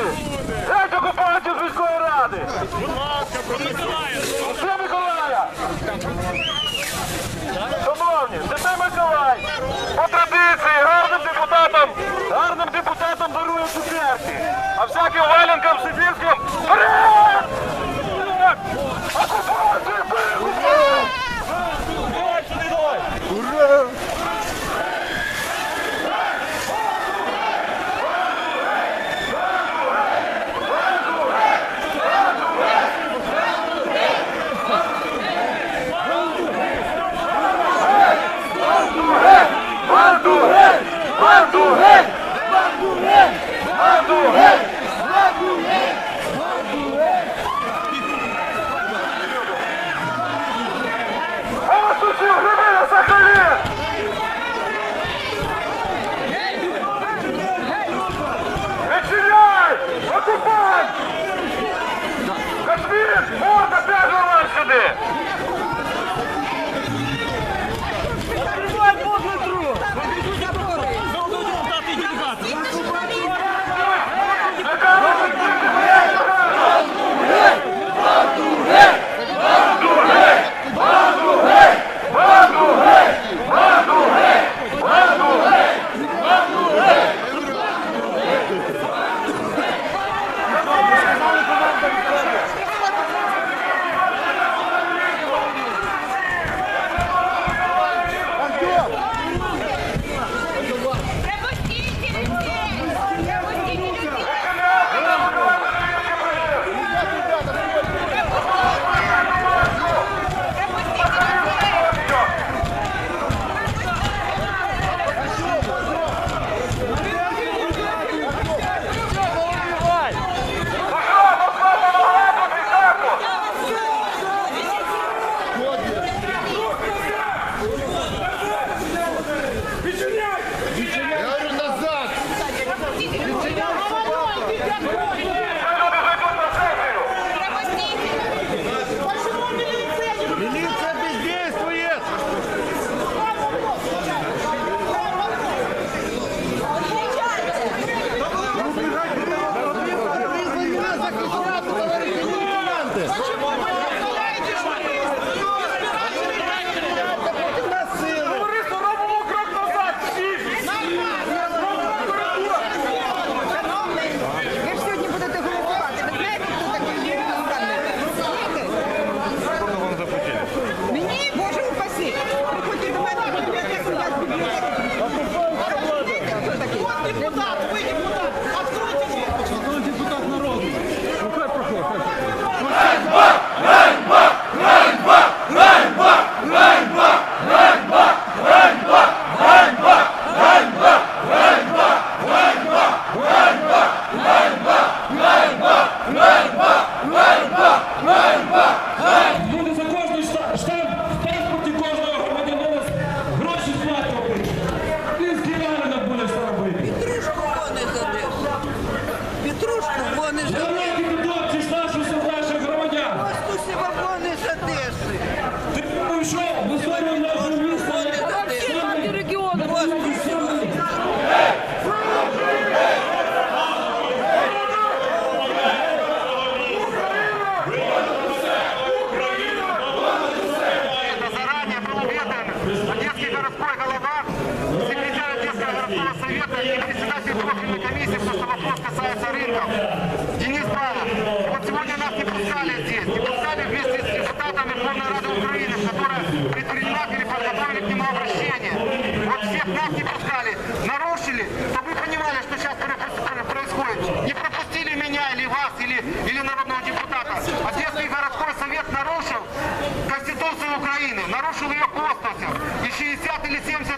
ради! Геть окупантів міської ради! Це Миколая! Шановні, святий Миколай! По традиції гарним депутатам, гарним депутатам дарує цукерки, а всяким валенкам сибірським – 있는데 депутаты вместе с депутатами Верховной Рады Украины, которые предприниматели подготовили к нему обращение. Вот всех нас не пускали, нарушили, чтобы вы понимали, что сейчас происходит. Не пропустили меня или вас, или, или народного депутата. Одесский городской совет нарушил Конституцию Украины, нарушил ее к 60 или 70